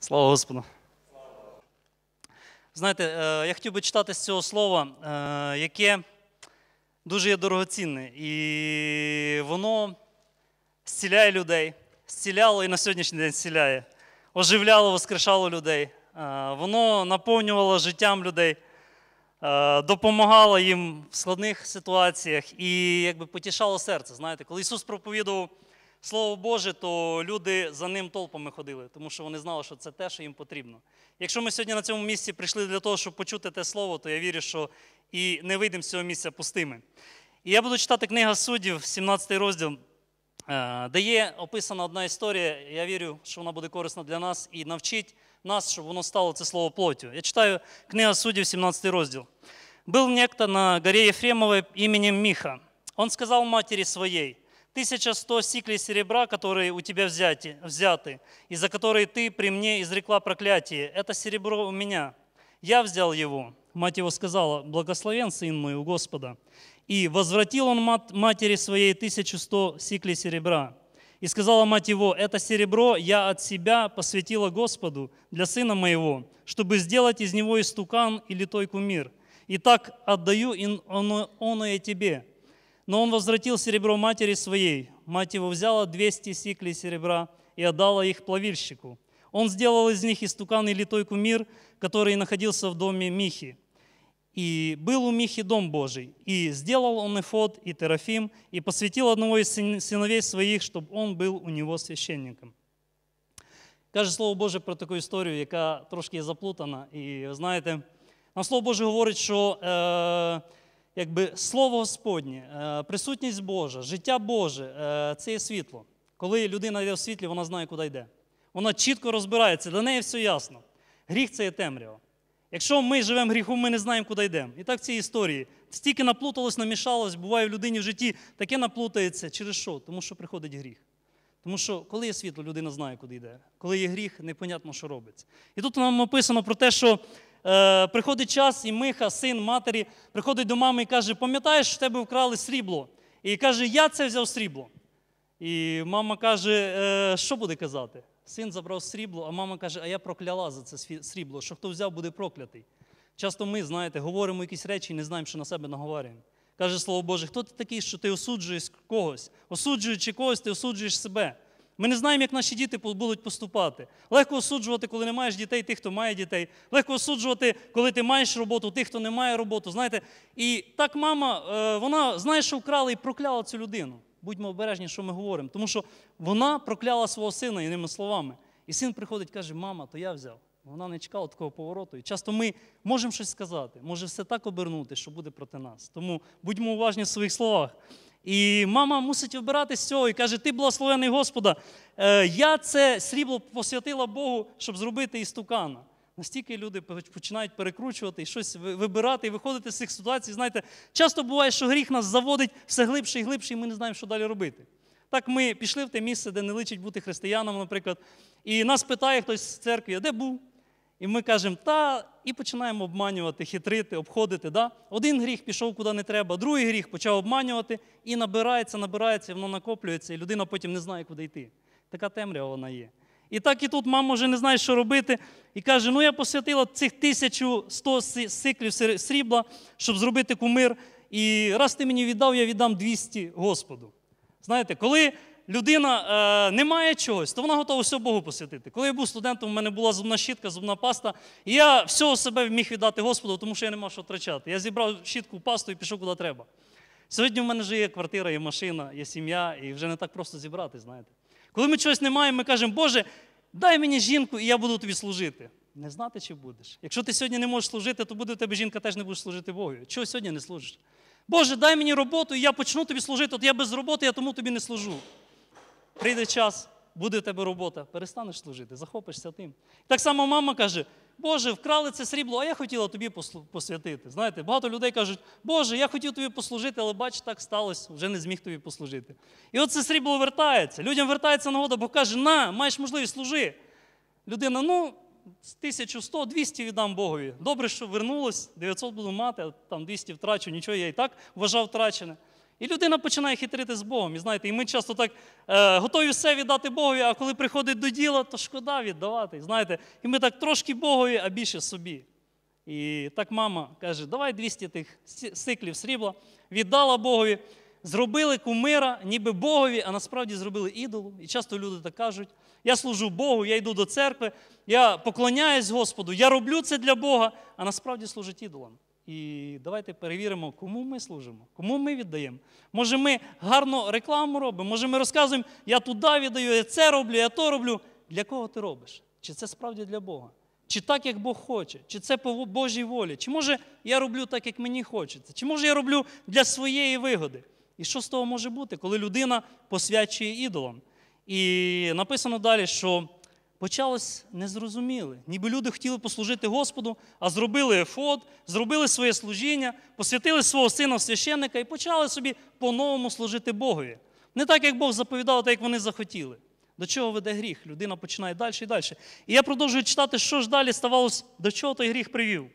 Слава Господу. Знаєте, е, я хотів би читати з цього слова, е, яке дуже є дорогоцінне. І воно зціляє людей, зціляло і на сьогоднішній день зціляє, оживляло, воскрешало людей. Е, Воно наповнювало життям людей, допомагало їм в складних ситуаціях і якби потішало серце. Знаєте, коли Ісус проповідував Слово Боже, то люди за ним толпами ходили, тому що вони знали, що це те, що їм потрібно. Якщо ми сьогодні на цьому місці прийшли для того, щоб почути те слово, то я вірю, що і не вийдемо з цього місця пустими. І я буду читати книга суддів, 17 розділ, е, де є описана одна історія. Я вірю, що вона буде корисна для нас і навчить нас, щоб воно стало це слово плоттю. Я читаю книга суддів, 17 розділ. Был некто на горе Ефремовой именем Миха. Он сказал матери своей, «Тысяча сто сиклей серебра, которые у тебя взяты, взяты, и за которые ты при мне изрекла проклятие, это серебро у меня. Я взял его». Мать его сказала, «Благословен сын мой у Господа». И возвратил он мат- матери своей тысячу сто сиклей серебра. И сказала мать его, это серебро я от себя посвятила Господу для сына моего, чтобы сделать из него истукан и литой кумир. И так отдаю ин- оно, оное тебе. Но он возвратил серебро матери своей. Мать его взяла 200 сиклей серебра и отдала их плавильщику. Он сделал из них истукан и литой кумир, который находился в доме Михи. И был у Михи дом Божий. И сделал он эфод и терафим, и посвятил одного из сын- сыновей своих, чтобы он был у него священником. Каже Слово Боже про таку історію, яка трошки є заплутана. І ви знаєте, нам Слово Боже говорить, що е, якби Слово Господнє, е, присутність Божа, життя Боже е, це є світло. Коли людина йде в світлі, вона знає, куди йде. Вона чітко розбирається, для неї все ясно. Гріх це є темрява. Якщо ми живемо гріхом, ми не знаємо, куди йдемо. І так в цій історії стільки наплуталось, намішалось, буває в людині в житті, таке наплутається. Через що? Тому що приходить гріх. Тому що коли є світло, людина знає, куди йде. Коли є гріх, непонятно, що робиться. І тут нам описано про те, що е, приходить час, і Миха, син матері, приходить до мами і каже: пам'ятаєш, в тебе вкрали срібло? І каже, я це взяв срібло. І мама каже, е, що буде казати? Син забрав срібло, а мама каже, а я прокляла за це срібло, що хто взяв, буде проклятий. Часто ми, знаєте, говоримо якісь речі і не знаємо, що на себе наговорюємо. Каже Слово Боже, хто ти такий, що ти осуджуєш когось? Осуджуючи когось, ти осуджуєш себе. Ми не знаємо, як наші діти будуть поступати. Легко осуджувати, коли не маєш дітей, тих, хто має дітей. Легко осуджувати, коли ти маєш роботу, тих, хто не має роботу. Знаєте, і так мама, е, вона знає, що вкрала і прокляла цю людину. Будьмо обережні, що ми говоримо. Тому що вона прокляла свого сина іними словами. І син приходить, каже: мама, то я взяв. Вона не чекала такого повороту. І часто ми можемо щось сказати, може все так обернути, що буде проти нас. Тому будьмо уважні в своїх словах. І мама мусить обирати з цього і каже: Ти благословений Господа, е, я це срібло посвятила Богу, щоб зробити істукана. Настільки люди починають перекручувати і щось вибирати і виходити з цих ситуацій. Знаєте, часто буває, що гріх нас заводить все глибше і глибше, і ми не знаємо, що далі робити. Так ми пішли в те місце, де не личить бути християном, наприклад, і нас питає хтось з церкви, а де був? І ми кажемо, та, і починаємо обманювати, хитрити, обходити. Да? Один гріх пішов куди не треба, другий гріх почав обманювати, і набирається, набирається, і воно накоплюється, і людина потім не знає, куди йти. Така темрява вона є. І так і тут мама вже не знає, що робити, і каже: ну я посвятила цих 1100 си- сиклів срібла, щоб зробити кумир. І раз ти мені віддав, я віддам 200 Господу. Знаєте, коли людина е, не має чогось, то вона готова все Богу посвятити. Коли я був студентом, у мене була зубна щітка, зубна паста, і я всього себе міг віддати Господу, тому що я не мав що втрачати. Я зібрав щітку, пасту і пішов куди треба. Сьогодні в мене вже є квартира, є машина, є сім'я, і вже не так просто зібрати, знаєте. Коли ми чогось не маємо, ми кажемо, Боже, дай мені жінку, і я буду тобі служити. Не знати, чи будеш. Якщо ти сьогодні не можеш служити, то буде у тебе жінка теж не буде служити Богу. Чого сьогодні не служиш? Боже, дай мені роботу, і я почну тобі служити. От я без роботи, я тому тобі не служу. Прийде час, буде у тебе робота, перестанеш служити, захопишся тим. Так само мама каже: Боже, вкрали це срібло, а я хотіла тобі посвятити. Знаєте, багато людей кажуть, Боже, я хотів тобі послужити, але бач, так сталося, вже не зміг тобі послужити. І от це срібло вертається. Людям вертається нагода, Бог каже, на, маєш можливість служи. Людина, ну, з 1100, 200 віддам Богові. Добре, що вернулось, 900 буду мати, а там 200 втрачу, нічого я і так вважав втрачене. І людина починає хитрити з Богом. І знаєте, і ми часто так е, готові все віддати Богові, а коли приходить до діла, то шкода віддавати. Знаєте, і ми так трошки Богові, а більше собі. І так мама каже: давай 200 тих сиклів срібла, віддала Богові, зробили кумира, ніби Богові, а насправді зробили ідолу. І часто люди так кажуть: я служу Богу, я йду до церкви, я поклоняюсь Господу, я роблю це для Бога, а насправді служить ідолам. І давайте перевіримо, кому ми служимо, кому ми віддаємо. Може, ми гарно рекламу робимо, може, ми розказуємо, я туди віддаю, я це роблю, я то роблю. Для кого ти робиш? Чи це справді для Бога? Чи так, як Бог хоче, чи це по Божій волі? Чи може я роблю так, як мені хочеться? Чи може я роблю для своєї вигоди? І що з того може бути, коли людина посвячує ідолам? І написано далі, що почалось незрозуміле. Ніби люди хотіли послужити Господу, а зробили ефод, зробили своє служіння, посвятили свого сина в священника і почали собі по-новому служити Богові. Не так, як Бог заповідав, так як вони захотіли. До чого веде гріх? Людина починає далі і далі. І я продовжую читати, що ж далі ставалось, до чого той гріх привів.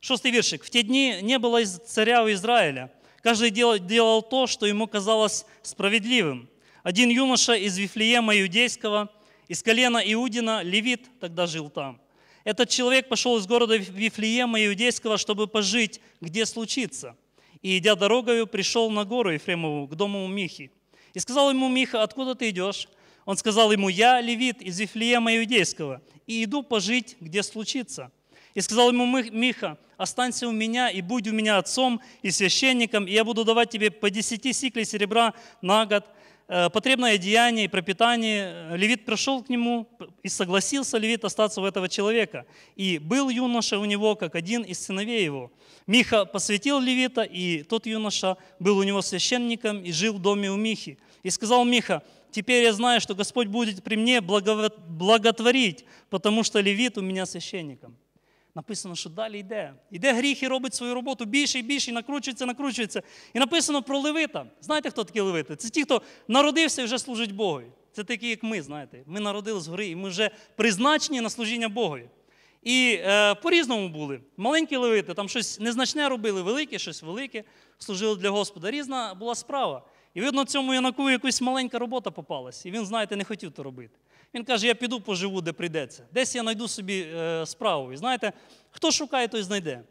Шостий віршик. В те дни не было из- царя у Израиля. Каждый дел- делал то, что ему казалось справедливым. Один юноша из Вифлеема Иудейского, Из колена Иудина, левит, тогда жил там. Этот человек пошел из города Вифлеема Иудейского, чтобы пожить, где случится. И, идя дорогою, пришел на гору Ефремову, к дому Михи. И сказал ему Миха, откуда ты идешь? Он сказал ему, я левит из Вифлеема Иудейского, и иду пожить, где случится. И сказал ему Мих- Миха, останься у меня и будь у меня отцом и священником, и я буду давать тебе по десяти сиклей серебра на год, потребное деяние и пропитание. Левит пришел к нему и согласился Левит остаться у этого человека. И был юноша у него, как один из сыновей его. Миха посвятил Левита, и тот юноша был у него священником и жил в доме у Михи. И сказал Миха, теперь я знаю, что Господь будет при мне благо- благотворить, потому что Левит у меня священником. Написано, що далі йде. Йде гріх і робить свою роботу більше і більше, і накручується, накручується. І написано про левита. Знаєте, хто такі левити? Це ті, хто народився і вже служить Богові. Це такі, як ми, знаєте. Ми народили згори, і ми вже призначені на служіння Богові. І е, по-різному були. Маленькі левити, там щось незначне робили, велике, щось велике, служили для Господа. Різна була справа. І видно, цьому юнаку якась маленька робота попалась. І він, знаєте, не хотів то робити. Він каже: я піду поживу, де прийдеться. Десь я знайду собі е, справу. І знаєте, хто шукає, той знайде.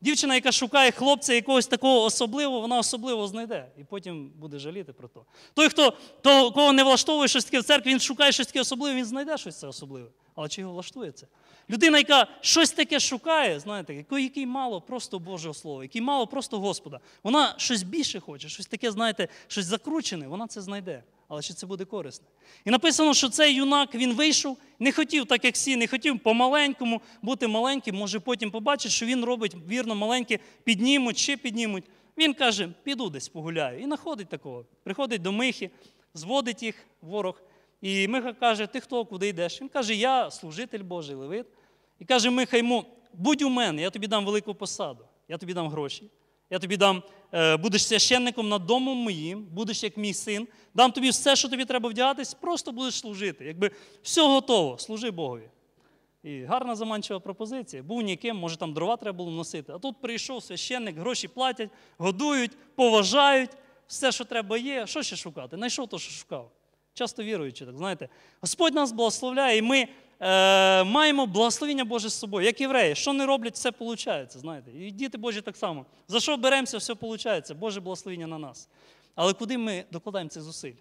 Дівчина, яка шукає хлопця якогось такого особливого, вона особливо знайде. І потім буде жаліти про то. Той, хто того, кого не влаштовує щось таке в церкві, він шукає щось таке особливе, він знайде щось це особливе. Але чи його влаштує це? Людина, яка щось таке шукає, знаєте, який, який мало просто Божого Слова, який мало просто Господа, вона щось більше хоче, щось таке, знаєте, щось закручене, вона це знайде. Але чи це буде корисне? І написано, що цей юнак він вийшов, не хотів, так як всі, не хотів по-маленькому бути маленьким, може потім побачить, що він робить вірно маленьке, піднімуть, ще піднімуть. Він каже, піду десь погуляю. І знаходить такого. Приходить до Михи, зводить їх ворог. І Миха каже: Ти хто, куди йдеш? Він каже, я служитель Божий, левит. І каже Миха йому: будь у мене, я тобі дам велику посаду, я тобі дам гроші. Я тобі дам, е, будеш священником над домом моїм, будеш як мій син, дам тобі все, що тобі треба вдягатись, просто будеш служити. Якби все готово, служи Богові. І гарна заманчива пропозиція. Був ніким, може там дрова треба було носити. А тут прийшов священник, гроші платять, годують, поважають, все, що треба є. Що ще шукати? Найшов то, що шукав. Часто віруючи, так знаєте, Господь нас благословляє, і ми е, маємо благословіння Боже з собою, як євреї. Що не роблять, все виходить. Знаєте. І діти Божі так само. За що беремося, все виходить. Боже благословіння на нас. Але куди ми докладаємо цих зусиль?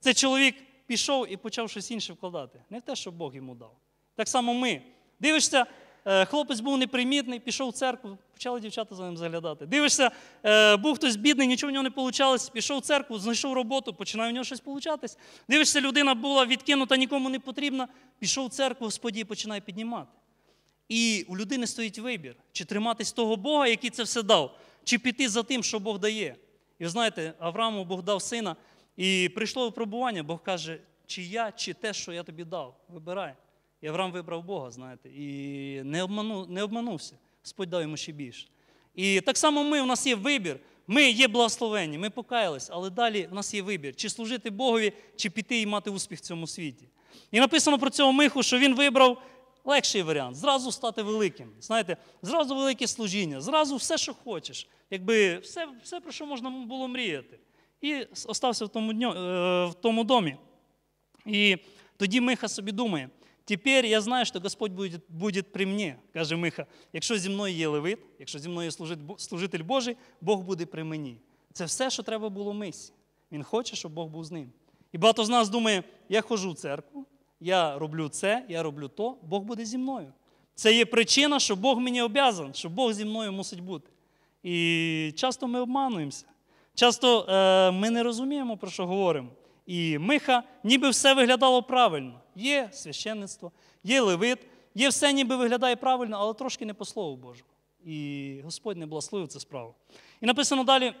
Цей чоловік пішов і почав щось інше вкладати. Не в те, що Бог йому дав. Так само ми. Дивишся, хлопець був непримітний, пішов в церкву, почали дівчата за ним заглядати. Дивишся, е, був хтось бідний, нічого в нього не вийшло, пішов в церкву, знайшов роботу, починає в нього щось получатись. Дивишся, людина була відкинута, нікому не потрібна, пішов в церкву, Господі починає піднімати. І у людини стоїть вибір, чи триматись того Бога, який це все дав, чи піти за тим, що Бог дає. І ви знаєте, Аврааму Бог дав сина, і прийшло випробування, Бог каже, чи я, чи те, що я тобі дав. Вибирай. І Авраам вибрав Бога, знаєте, і не, обману, не обманувся. Господь дав йому ще більше. І так само ми, у нас є вибір. Ми є благословені, ми покаялись, але далі у нас є вибір, чи служити Богові, чи піти і мати успіх в цьому світі. І написано про цього Миху, що він вибрав легший варіант зразу стати великим. Знаєте, зразу велике служіння, зразу все, що хочеш. Якби все, все про що можна було мріяти. і остався в тому, дню, е, в тому домі. І тоді Миха собі думає: тепер я знаю, що Господь буде, буде при мені, каже Миха. Якщо зі мною є левит, якщо зі мною Бо- служитель Божий, Бог буде при мені. Це все, що треба було Мисі. Він хоче, щоб Бог був з ним. І багато з нас думає, я ходжу в церкву, я роблю це, я роблю то, Бог буде зі мною. Це є причина, що Бог мені обязан, що Бог зі мною мусить бути. І часто ми обмануємося. Часто е, ми не розуміємо, про що говоримо. І Миха, ніби все виглядало правильно. Є священництво, є левит, є все ніби виглядає правильно, але трошки не по Слову Божому. І Господь не благословив цю справу. І написано далі,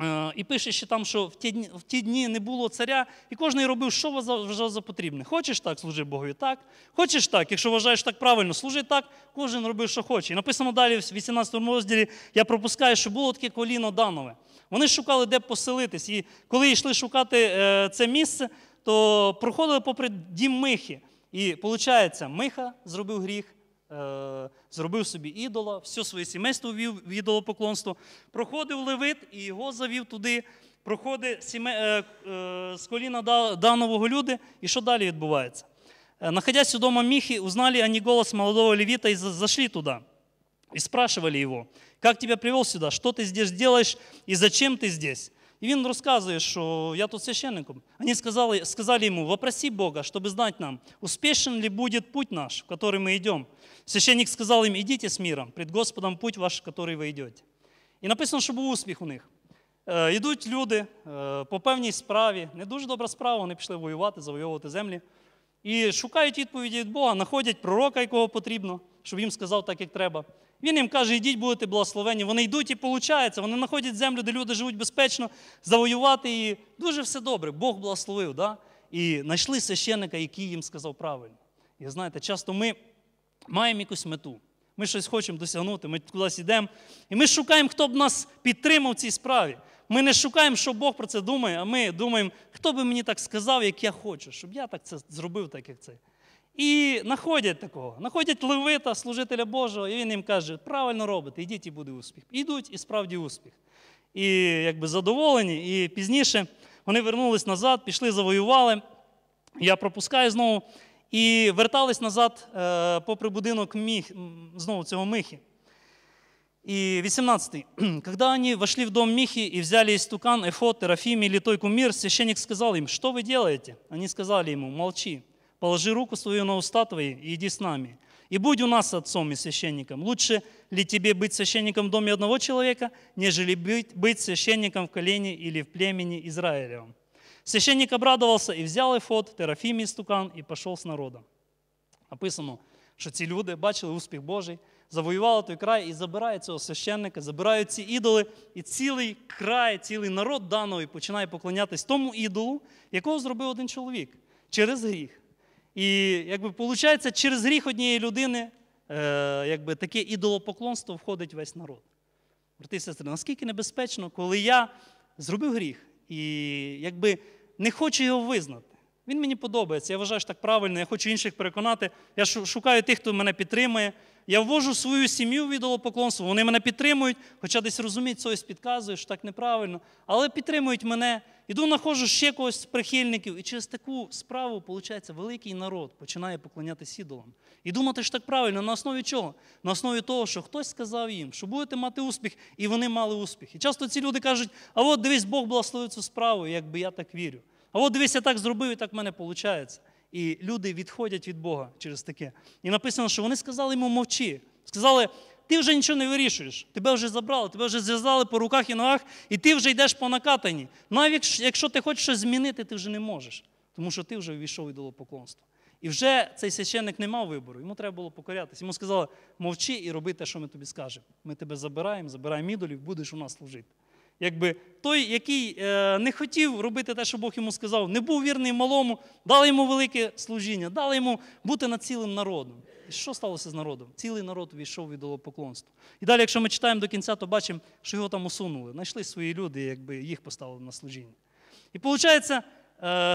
е, і пише ще там, що в ті, дні, в ті дні не було царя, і кожен робив, що вважав за потрібне. Хочеш так, служи Богові так. Хочеш так, якщо вважаєш так правильно, служи так, кожен робив, що хоче. І написано далі в 18 розділі, я пропускаю, що було таке коліно Данове. Вони шукали, де поселитись. І коли йшли шукати е, це місце, то проходили попри дім Михи. І виходить, Миха зробив гріх, е, зробив собі ідола, все своє сімейство ввів в ідолопоклонство. Проходив Левит і його завів туди. Проходить сіме, е, е, з коліна Да- Данового люди. І що далі відбувається? Э, Находясь у дома Михи, узнали они голос молодого левита и за- зашли туда. И спрашивали его, как тебя привел сюда, что ты здесь делаешь и зачем ты здесь? І він розказує, що я тут священником. Они сказали, сказали ему, вопроси Бога, чтобы знать нам, успешен ли будет путь наш, в который мы идем. Священник сказал им, идите с миром, пред Господом путь ваш, в который вы идете. І написано, що був успіх у них. Е, Йдуть люди е, по певній справі, не дуже добра справа, вони пішли воювати, завойовувати землі. І шукають відповіді від Бога, знаходять пророка, якого потрібно, щоб їм сказав так, як треба. Він їм каже, йдіть, будете благословені. Вони йдуть і виходить, вони знаходять землю, де люди живуть безпечно, завоювати її. Дуже все добре, Бог благословив. Да? І знайшли священника, який їм сказав правильно. І знаєте, часто ми маємо якусь мету. Ми щось хочемо досягнути, ми кудись йдемо. І ми шукаємо, хто б нас підтримав в цій справі. Ми не шукаємо, що Бог про це думає, а ми думаємо, хто би мені так сказав, як я хочу, щоб я так це зробив, так як це. І знаходять такого, знаходять левита, служителя Божого, і він їм каже, правильно робите, йдіть і буде успіх. Ідуть і справді успіх. І якби задоволені, і пізніше вони вернулись назад, пішли, завоювали. Я пропускаю знову. І вертались назад е, попри будинок Міх, знову цього Михи. И 18. Когда они вошли в дом Михи и взяли истукан, эфот, терафим и литой кумир, священник сказал им, что вы делаете? Они сказали ему, молчи, положи руку свою на уста твои и иди с нами. И будь у нас отцом и священником. Лучше ли тебе быть священником в доме одного человека, нежели быть, быть священником в колене или в племени Израилевом? Священник обрадовался и взял эфот, терафим и стукан и пошел с народом. Написано, що ці люди бачили успіх Божий, завоювали той край і забирають цього священника, забирають ці ідоли, і цілий край, цілий народ даної починає поклонятись тому ідолу, якого зробив один чоловік через гріх. І якби виходить, через гріх однієї людини, е, якби таке ідолопоклонство входить весь народ. Брати і сестри, наскільки небезпечно, коли я зробив гріх і якби не хочу його визнати. Він мені подобається, я вважаю, що так правильно, я хочу інших переконати. Я шукаю тих, хто мене підтримує. Я ввожу свою сім'ю в ідолопоклонство, вони мене підтримують, хоча десь розуміють, щось підказує, що так неправильно, але підтримують мене. Іду, знаходжу ще когось з прихильників, і через таку справу, виходить, великий народ починає поклонятися ідолам. І думати, що так правильно, на основі чого? На основі того, що хтось сказав їм, що будете мати успіх, і вони мали успіх. І часто ці люди кажуть, а от дивись, Бог благословив цю справу, якби я так вірю. А от дивись, я так зробив, і так в мене виходить. І люди відходять від Бога через таке. І написано, що вони сказали йому мовчи. Сказали, ти вже нічого не вирішуєш, тебе вже забрали, тебе вже зв'язали по руках і ногах, і ти вже йдеш по накатанні. Навіть якщо ти хочеш щось змінити, ти вже не можеш, тому що ти вже ввійшов в ідолопоклонство. І вже цей священник не мав вибору, йому треба було покорятися. Йому сказали, мовчи і роби те, що ми тобі скажемо. Ми тебе забираємо, забираємо ідолів, будеш у нас служити. Якби той, який е, не хотів робити те, що Бог йому сказав, не був вірний малому, дали йому велике служіння, дали йому бути над цілим народом. І що сталося з народом? Цілий народ війшов від ідолопоклонства. І далі, якщо ми читаємо до кінця, то бачимо, що його там усунули. Знайшли свої люди, якби їх поставили на служіння. І виходить,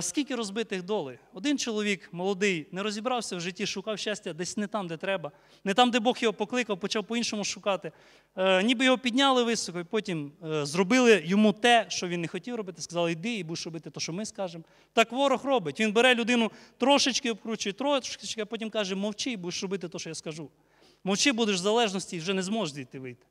скільки розбитих долей. Один чоловік молодий не розібрався в житті, шукав щастя десь не там, де треба, не там, де Бог його покликав, почав по-іншому шукати. Е, ніби його підняли високо, і потім е, зробили йому те, що він не хотів робити. Сказали, йди і будеш робити те, що ми скажемо. Так ворог робить. Він бере людину трошечки обкручує, трошечки, а потім каже, мовчи будеш робити те, що я скажу. Мовчи, будеш в залежності і вже не зможеш звідти вийти.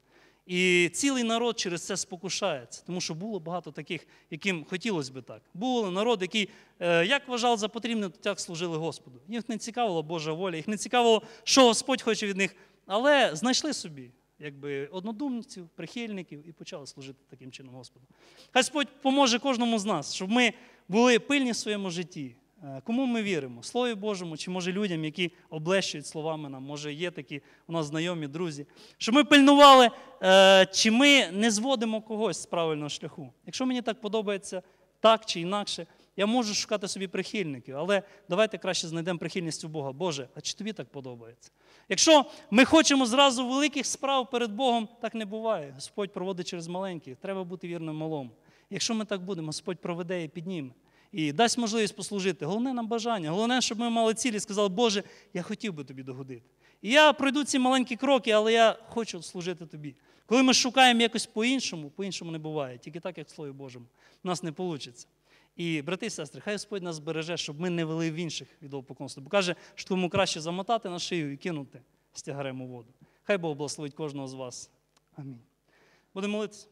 І цілий народ через це спокушається, тому що було багато таких, яким хотілося би так. Був народ, який е, як вважав за потрібне, то так служили Господу. Їх не цікавила Божа воля, їх не цікавило, що Господь хоче від них, але знайшли собі якби, однодумців, прихильників і почали служити таким чином Господу. Господь поможе кожному з нас, щоб ми були пильні в своєму житті. Е, Кому ми віримо? Слові Божому, чи може людям, які облещують словами нам, може є такі у нас знайомі, друзі, щоб ми пильнували, е, чи ми не зводимо когось з правильного шляху. Якщо мені так подобається так чи інакше, я можу шукати собі прихильників, але давайте краще знайдемо прихильність у Бога. Боже, а чи тобі так подобається? Якщо ми хочемо зразу великих справ перед Богом, так не буває. Господь проводить через маленьких. Треба бути вірним малому. Якщо ми так будемо, Господь проведе і підніме і дасть можливість послужити. Головне нам бажання. Головне, щоб ми мали цілі і сказали, Боже, я хотів би тобі догодити. І я пройду ці маленькі кроки, але я хочу служити тобі. Коли ми шукаємо якось по-іншому, по-іншому не буває, тільки так, як в Слові Божому. У нас не вийде. І, брати і сестри, хай Господь нас береже, щоб ми не вели в інших відеопоклонства. Бо каже, що тому краще замотати на шию і кинути з у воду. Хай Бог благословить кожного з вас. Амінь. Будемо молитися.